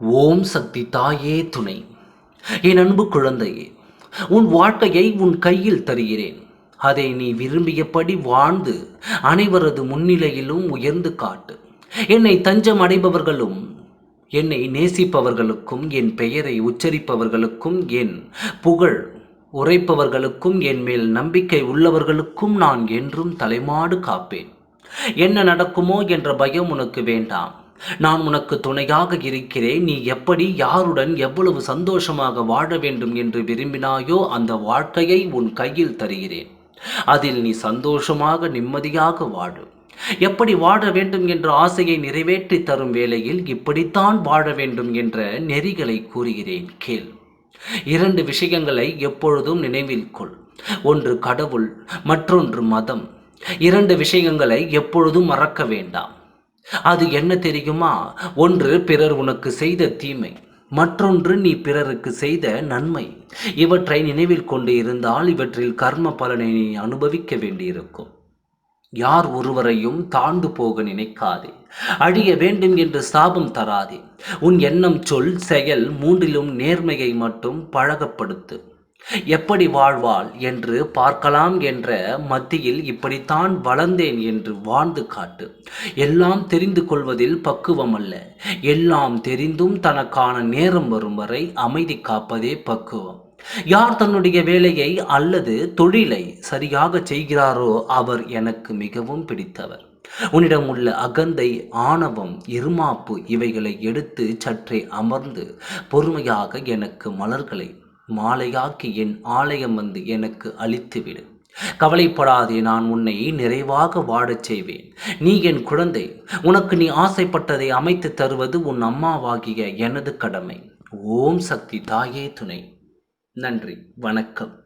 ஓம் சக்தி தாயே துணை. என் அன்பு குழந்தையே உன் வாழ்க்கையை உன் கையில் தருகிறேன். அதை நீ விரும்பியபடி வாழ்ந்து அனைவரது முன்னிலையிலும் உயர்ந்து காட்டு. என்னை தஞ்சம் அடைபவர்களும் என்னை நேசிப்பவர்களுக்கும் என் பெயரை உச்சரிப்பவர்களுக்கும் என் புகழ் உரைப்பவர்களுக்கும் என் மேல் நம்பிக்கை உள்ளவர்களுக்கும் நான் என்றும் தலைமாடு காப்பேன். என்ன நடக்குமோ என்ற பயம் உனக்கு வேண்டாம். நான் உனக்கு துணையாக இருக்கிறேன். நீ எப்படி யாருடன் எவ்வளவு சந்தோஷமாக வாழ வேண்டும் என்று விரும்பினாயோ அந்த வாழ்க்கையை உன் கையில் தருகிறேன். அதில் நீ சந்தோஷமாக நிம்மதியாக வாழு. எப்படி வாழ வேண்டும் என்ற ஆசையை நிறைவேற்றி தரும் வேளையில் இப்படித்தான் வாழ வேண்டும் என்ற நெறிகளை கூறுகிறேன். கேள். இரண்டு விஷயங்களை எப்பொழுதும் நினைவில் கொள். ஒன்று கடவுள் மற்றொன்று மதம். இரண்டு விஷயங்களை எப்பொழுதும் மறக்க வேண்டாம். அது என்ன தெரியுமா? ஒன்று பிறர் உனக்கு செய்த தீமை. மற்றொன்று நீ பிறருக்கு செய்த நன்மை. இவற்றை நினைவில் கொண்டு இருந்தால் இவற்றில் கர்ம பலனை நீ அனுபவிக்க வேண்டியிருக்கும். யார் ஒருவரையும் தாண்டு போக நினைக்காதே. அழிய வேண்டும் என்று சாபம் தராதே. உன் எண்ணம் சொல் செயல் மூன்றிலும் நேர்மையை மட்டும் பழகப்படுத்து. எப்படி வாழ்வாள் என்று பார்க்கலாம் என்ற மத்தியில் இப்படித்தான் வளர்ந்தேன் என்று வாழ்ந்து காட்டு. எல்லாம் தெரிந்து கொள்வதில் பக்குவம் அல்ல எல்லாம் தெரிந்தும் தனக்கான நேரம் வரும் வரை அமைதி காப்பதே பக்குவம். யார் தன்னுடைய வேலையை அல்லது தொழிலை சரியாக செய்கிறாரோ அவர் எனக்கு மிகவும் பிடித்தவர். உன்னிடம் உள்ள அகந்தை ஆணவம் இருமாப்பு இவைகளை எடுத்து சற்றே அமர்ந்து பொறுமையாக எனக்கு மலர்களை மாலையாக்கி என் ஆலயம் வந்து எனக்கு அளித்துவிடு. கவலைப்படாதே நான் உன்னை நிறைவாக வாழச் செய்வேன். நீ என் குழந்தை உனக்கு நீ ஆசைப்பட்டதை அமைத்து தருவது உன் அம்மாவாகிய எனது கடமை. ஓம் சக்தி தாயே துணை. நன்றி வணக்கம்.